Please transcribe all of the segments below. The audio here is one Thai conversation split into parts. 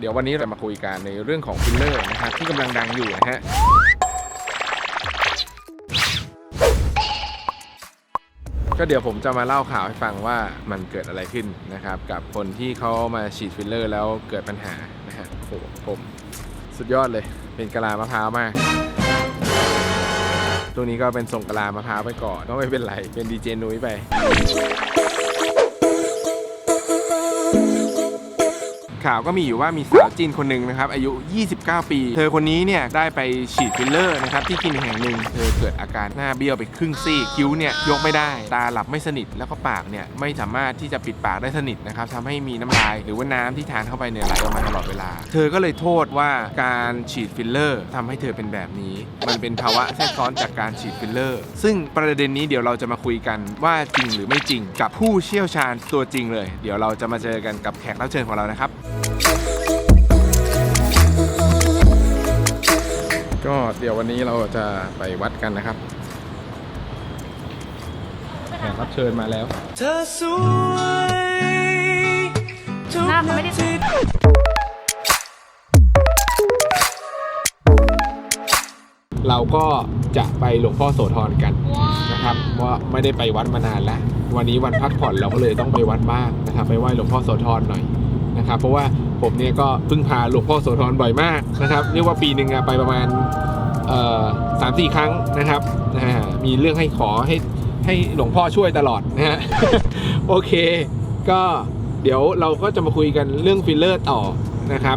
เดี๋ยววันนี้เรามาคุยกันในเรื่องของฟิลเลอร์นะครับที่กำลังดังอยู่นะฮะก็เดี๋ยวผมจะมาเล่าข่าวให้ฟังว่ามันเกิดอะไรขึ้นนะครับ กับคนที่เขามาฉีดฟิลเลอร์แล้วเกิดปัญหานะฮะโอ้โหผมสุดยอดเลย เป็นกะลามะพร้าวมากตัวนี้ก็เป็นส่งกะลามะพร้าวไปก่อนก็ไม่เป็นไรเป็นดีเจนุ้ยไป ข่าวก็มีอยู่ว่ามีสาวจีนคนหนึ่งนะครับ อายุ 29 ปี เธอคนนี้เนี่ยได้ไปฉีดฟิลเลอร์นะครับที่คลินิกแห่งหนึ่งเธอเกิดอาการหน้าเบี้ยวไปครึ่งซี่คิ้วเนี่ยยกไม่ได้ ตาหลับไม่สนิทแล้วก็ปากเนี่ยไม่สามารถที่จะปิดปากได้สนิทนะครับทำให้มีน้ำลาย หรือว่าน้ำที่ทานเข้าไปเนี่ยไหลออกมาตลอดเวลา เธอก็เลยโทษว่าการฉีดฟิลเลอร์ทำให้เธอเป็นแบบนี้ มันเป็นภาวะแทรกซ้อนจากการฉีดฟิลเลอร์ ซึ่งประเด็นนี้เดี๋ยวเราจะมาคุยกันว่าจริงหรือไม่จริงกับผู้เชี่ยวชาญตัวจริงเลย เดี๋ยวเราจะมาเจอกันกับแขกรับเชิญของเรานะครับก็เดี๋ยววันนี้เราจะไปวัดกันนะครับแขกรับเชิญมาแล้ว เธอสวยทุกหน้าเขาไม่ได้ทีเราก็จะไปหลวงพ่อโสธรกันนะครับว่าไม่ได้ไปวัดมานานแล้ว วันนี้วันพักผ่อนเราก็เลยต้องไปวัดบ้างนะครับ ไปไหว้หลวงพ่อโสธรหน่อย นะครับเพราะว่าผมเนี่ยก็พึ่งพาหลวงพ่อโสธรบ่อยมากนะครับเรียกว่าปีหนึ่งไปประมาณสามสี่ครั้งนะครับมีเรื่องให้ขอให้ให้หลวงพ่อช่วยตลอดนะฮะโอเค ก็เดี๋ยวเราก็จะมาคุยกันเรื่องฟิลเลอร์ต่อนะครับ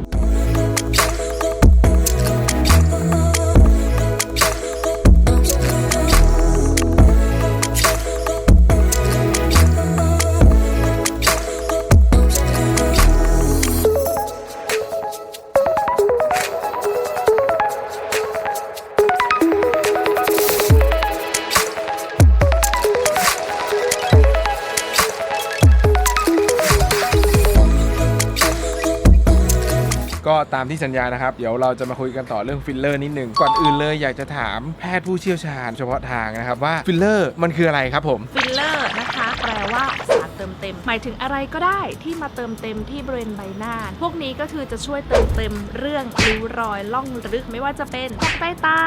ก็ตามที่สัญญานะครับ เดี๋ยวเราจะมาคุยกันต่อเรื่องฟิลเลอร์นิดหนึ่งก่อนอื่นเลยอยากจะถามแพทย์ผู้เชี่ยวชาญเฉพาะทางนะครับว่าฟิลเลอร์มันคืออะไรครับผม ฟิลเลอร์นะคะ แปลว่าสารเติมเต็ม หมายถึงอะไรก็ได้ที่มาเติมเต็มที่บริเวณใบหน้า พวกนี้ก็คือจะช่วยเติมเต็มเรื่องริ้วรอยล่องลึกไม่ว่าจะเป็นพวกใต้ตา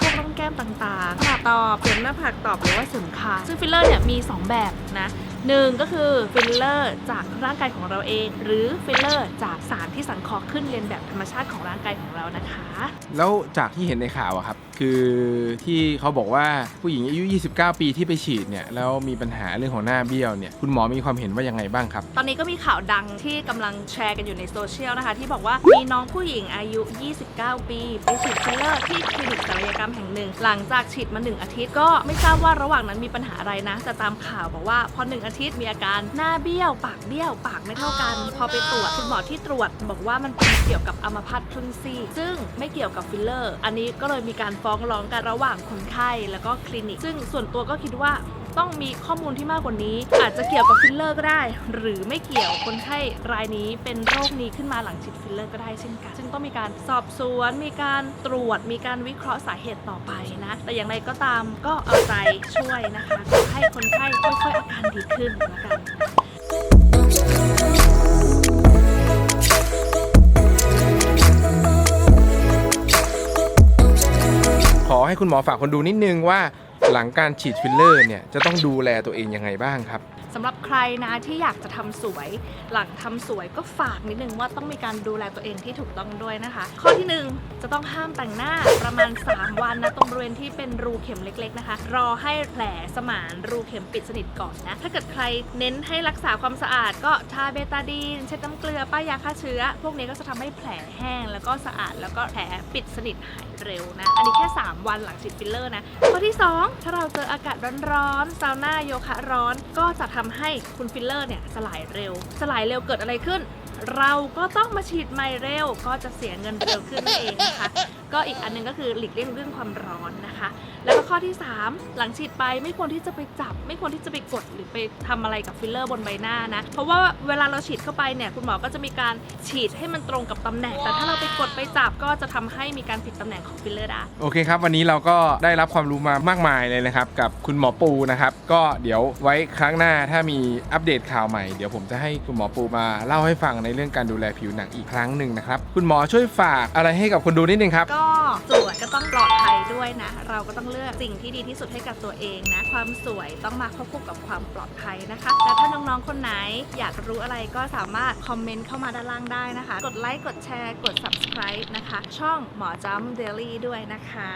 พวกร่องแก้มต่างๆหน้าตอบเสริมหน้าผากตอบหรือว่าเสริมคางซึ่งฟิลเลอร์เนี่ยมี 2 แบบนะ หนึ่งก็คือฟิลเลอร์จากร่างกายของเราเอง หรือฟิลเลอร์จากสารที่สังเคราะห์ขึ้นเรียนแบบธรรมชาติของร่างกายของเรานะคะ แล้วจากที่เห็นในข่าวอะครับ คือที่เขาบอกว่าผู้หญิงอายุ 29 ปีที่ไปฉีดเนี่ยแล้วมีปัญหาเรื่องของหน้าเบี้ยวเนี่ยคุณหมอมีความเห็นว่ายังไงบ้างครับ ตอนนี้ก็มีข่าวดังที่กำลังแชร์กันอยู่ในโซเชียลนะคะ ที่บอกว่ามีน้องผู้หญิงอายุ 29 ปี ไปฉีดฟิลเลอร์ที่คลินิกศัลยก รรมแห่งหนึ่ง หลังจากฉีดมา 1 อาทิตย์ ก็ไม่ทราบว่าระหว่างนั้นมีปัญหาอะไรนะ แต่ตามข่าวบอกว่าพอ 1 อาทิตย์มีอาการหน้าเบี้ยว ปากเบี้ยว ปากไม่เท่ากัน พอไปตรวจคุณหมอที่ตรวจ บอกว่ามันเป็นเกี่ยวกับอัมพาตครึ่งซีกซึ่งไม่เกี่ยวกับฟิลเลอร์ อันนี้ก็เลยมีการฟ้องร้องกันระหว่างคนไข้แล้วก็คลินิก ซึ่งส่วนตัวก็คิดว่า ต้องมีข้อมูลที่มากกว่านี้ อาจจะเกี่ยวกับฟิลเลอร์ก็ได้ หรือไม่เกี่ยวคนไข้รายนี้เป็นโรคนี้ขึ้นมาหลังฉีดฟิลเลอร์ก็ได้เช่นกันซึ่งต้องมีการสอบสวน มีการตรวจ มีการวิเคราะห์สาเหตุต่อไปนะ แต่อย่างไรก็ตามก็เอาใจช่วยนะคะขอให้คนไข้ค่อยๆอาการดีขึ้นแล้วกันขอให้คุณหมอฝากคนดูนิดนึงว่า หลังการฉีดฟิลเลอร์เนี่ยจะต้องดูแลตัวเองยังไงบ้างครับ สำหรับใครนะที่อยากจะทำสวย หลังทำสวยก็ฝากนิดนึงว่าต้องมีการดูแลตัวเองที่ถูกต้องด้วยนะคะ ข้อที่หนึ่งจะต้องห้ามแต่งหน้าประมาณ 3 วันนะตรงบริเวณที่เป็นรูเข็มเล็ก ๆนะคะ รอให้แผลสมานรูเข็มปิดสนิทก่อนนะ ถ้าเกิดใครเน้นให้รักษาความสะอาด ก็ทาเบตาดีน เช็ดน้ำเกลือป้ายยาฆ่าเชื้อ พวกนี้ก็จะทำให้แผลแห้ง แล้วก็สะอาดแล้วก็แผลปิดสนิทหายเร็วนะ อันนี้แค่ 3 วันหลังฉีดฟิลเลอร์นะ ข้อที่ 2 ถ้าเราเจออากาศร้อนๆซาวน่าโยคะร้อนก็จะทำให้คุณฟิลเลอร์เนี่ยสลายเร็ว สลายเร็วเกิดอะไรขึ้น เราก็ต้องมาฉีดใหม่เร็ว ก็จะเสียเงินเร็วขึ้นเองนะคะ ก็อีกอันหนึงก็คือหลีกเลี่ยงเรื่องความร้อนนะคะ แล้วก็ ข้อข้อที่ 3 หลังฉีดไปไม่ควรที่จะไปจับ ไม่ควรที่จะไปกดหรือไปทำอะไรกับฟิลเลอร์บนใบหน้านะ เพราะว่าเวลาเราฉีดเข้าไปเนี่ยคุณหมอก็จะมีการฉีดให้มันตรงกับตำแหน่ง แต่ถ้าเราไปกดไปจับก็จะทำให้มีการผิดตำแหน่งของฟิลเลอร์ได้โอเคครับ วันนี้เราก็ได้รับความรู้มามากมายเลยนะครับ กับคุณหมอปูนะครับ ก็เดี๋ยวไว้ครั้งหน้าถ้ามีอัปเดตข่าวใหม่ เดี๋ยวผมจะให้คุณหมอปูมาเล่าให้ฟังในเรื่องการดูแลผิวหนังอีกครั้งหนึ่งนะครับคุณหมอช่วยฝากอะไรให้กับคนดูนิดนึงครับก็ สวยก็ต้องปลอดภัยด้วยนะ เราก็ต้องเลือกสิ่งที่ดีที่สุดให้กับตัวเองนะ ความสวยต้องมาควบคู่กับความปลอดภัยนะคะ แล้วถ้าน้องๆ คนไหนอยากรู้อะไรก็สามารถคอมเมนต์เข้ามาด้านล่างได้นะคะ กดไลค์ กดแชร์ กด subscribe นะคะ ช่องหมอจำเดลี่ด้วยนะคะ